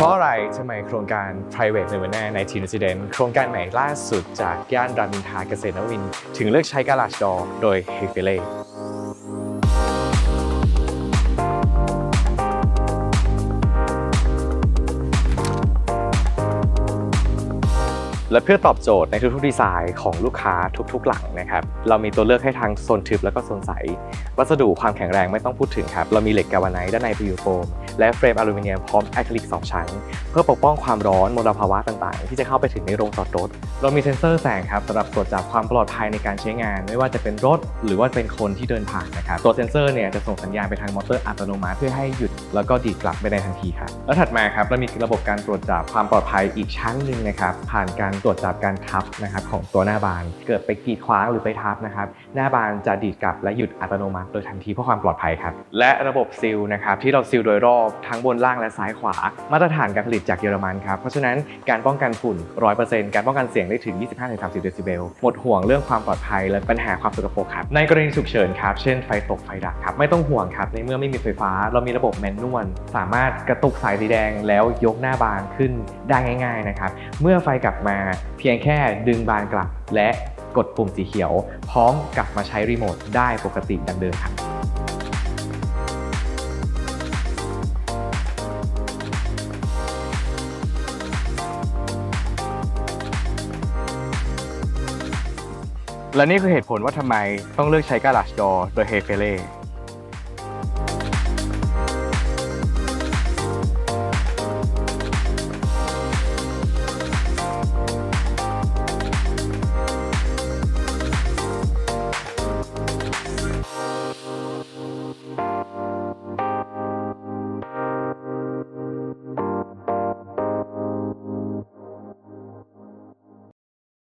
เพราะอะไรทำไมโครงการ private millionaire ใน Teen Resident โครงการใหม่ล่าสุดจากย่านรามอินทราเกษตรนวินทร์ถึงเลือกใช้ Garage Door โดย h e f e l e และเพื่อตอบโจทย์ในทุกๆดีไซน์ของลูกค้าทุกๆ หลังนะครับ เรามีตัวเลือกให้ทั้งโซนทึบแล้วก็โซนใส วัสดุความแข็งแรงไม่ต้องพูดถึงครับ เรามีเหล็กกาวาไนท์ด้านใน PU foam และเฟรมอลูมิเนียมพร้อมอะคริลิก 2 ชั้น เพื่อปกป้องความร้อนมลภาวะต่างๆ ที่จะเข้าไปถึงในโรงจอดรถ เรามีเซ็นเซอร์แสงครับสำหรับตรวจจับความปลอดภัยในการใช้งาน ไม่ว่าจะเป็นรถ หรือว่าเป็นคนที่เดินผ่านนะครับตัวเซ็นเซอร์เนี่ยจะส่งสัญญาณไปทางมอเตอร์อัตโนมัติเพื่อให้หยุดแล้วก็ดีดกลับไปในทันทีครับแล้วถัดมาครับเรามีระบบการตรวจจับความปลอดภัยอีกชั้นหนึ่งนะครับผ่านการตรวจจับการทับนะครับของตัวหน้าบาน เกิดไปกีดขวางหรือไปทับนะครับหน้าบานจะดีดกลับและหยุดอัตโนมัติโดยทันทีเพื่อความปลอดภัยครับและระบบซีลนะครับที่เราซีลโดยรอบทั้งบนล่างและซ้ายขวา มาตรฐานการผลิตจากเยอรมันครับเพราะฉะนั้นการป้องกันฝุ่น 100%การป้องกันเสียงได้ถึง 25-30 เดซิเบลหมดห่วงเรื่องความปลอดภัยและปัญหาความสกปรกครับในกรณีฉุกเฉินครับเช่นไฟตกไฟดับครับไม่ต้องห่วงครับในเมื่อไม่มีไฟฟ้า เรามีระบบแมนนวลสามารถกระตุกสายสีแดงแล้วยกหน้าบานขึ้นได้ง่าย ๆนะครับ เมื่อไฟกลับมาเพียงแค่ดึงบานกลับและกดปุ่มสีเขียว พร้อมกลับมาใช้รีโมทได้ปกติดังเดิมครับและนี่คือเหตุผลว่าทำไมต้องเลือกใช้ Garage Door โดย h e f e l e